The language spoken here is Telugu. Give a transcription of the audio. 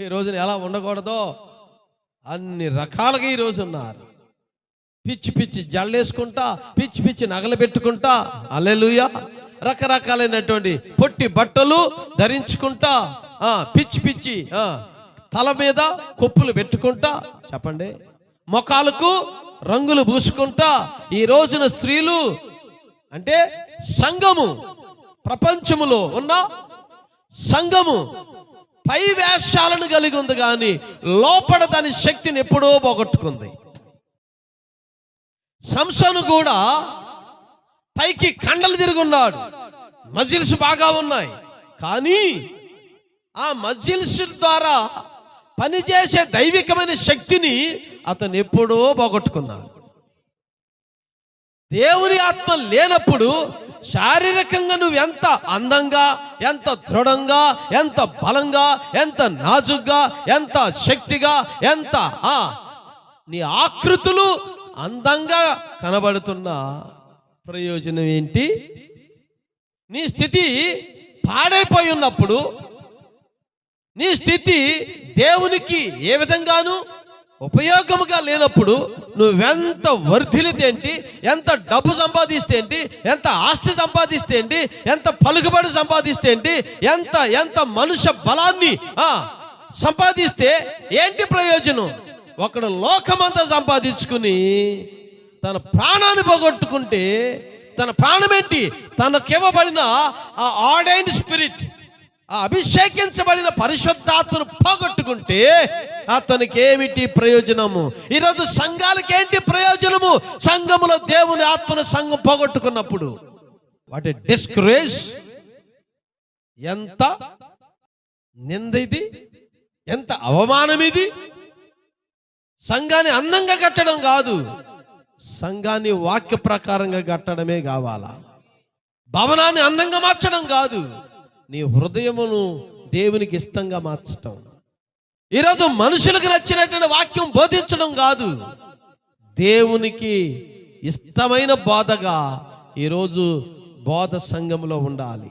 ఈ రోజున ఎలా ఉండకూడదో అన్ని రకాలుగా ఈ రోజు ఉన్నారు. పిచ్చి పిచ్చి జల్లేసుకుంటా పిచ్చి పిచ్చి నగలు పెట్టుకుంటా అల్లెలుయ రకరకాలైనటువంటి పొట్టి బట్టలు ధరించుకుంటా పిచ్చి పిచ్చి తల మీద కొప్పులు పెట్టుకుంటా చెప్పండి. మొఖాలకు రంగులు పూసుకుంటా ఈ రోజున స్త్రీలు అంటే సంఘము ప్రపంచములో ఉన్న సంఘము పై వేషాలను కలిగి ఉంది కానీ లోపల దాని శక్తిని ఎప్పుడో పోగొట్టుకుంది. సంసను కూడా పైకి కండలు తిరుగున్నాడు మజిల్స్ బాగా ఉన్నాయి. కానీ ఆ మజిల్స్ ద్వారా పనిచేసే దైవికమైన శక్తిని అతను ఎప్పుడో పోగొట్టుకున్నాడు. దేవుని ఆత్మ లేనప్పుడు శారీరకంగా నువ్వు ఎంత అందంగా ఎంత దృఢంగా ఎంత బలంగా ఎంత నాజుగ్గా ఎంత శక్తిగా ఎంత ఆ నీ ఆకృతులు అందంగా కనబడుతున్న ప్రయోజనం ఏంటి? నీ స్థితి పాడైపోయి ఉన్నప్పుడు నీ స్థితి దేవునికి ఏ విధంగాను ఉపయోగముగా లేనప్పుడు నువ్వెంత వర్ధిలితే ఏంటి ఎంత డబ్బు సంపాదిస్తే ఏంటి ఎంత ఆస్తి సంపాదిస్తే ఏంటి ఎంత పలుకుబడి సంపాదిస్తే ఏంటి ఎంత ఎంత మనుష్య బలాన్ని సంపాదిస్తే ఏంటి ప్రయోజనం? ఒకడు లోకమంతా సంపాదించుకుని తన ప్రాణాన్ని పోగొట్టుకుంటే తన ప్రాణం ఏంటి తనకివ్వబడిన ఆ ఆడైన్ స్పిరిట్ ఆ అభిషేకించబడిన పరిశుద్ధాత్మను పోగొట్టుకుంటే అతనికి ఏమిటి ప్రయోజనము? ఈరోజు సంఘాలకి ఏంటి ప్రయోజనము? సంఘములో దేవుని ఆత్మను సంఘం పోగొట్టుకున్నప్పుడు. వాటి డిస్కరేజ్ ఎంత నింద ఇది? ఎంత అవమానం ఇది? సంఘాన్ని అందంగా కట్టడం కాదు. సంఘాన్ని వాక్య ప్రకారంగా కట్టడమే కావాలా? భవనాన్ని అందంగా మార్చడం కాదు. నీ హృదయమును దేవునికి ఇష్టంగా మార్చటం. ఈరోజు మనుషులకు నచ్చినటువంటి వాక్యం బోధించడం కాదు. దేవునికి ఇష్టమైన బోధగా ఈరోజు బోధ సంఘంలో ఉండాలి.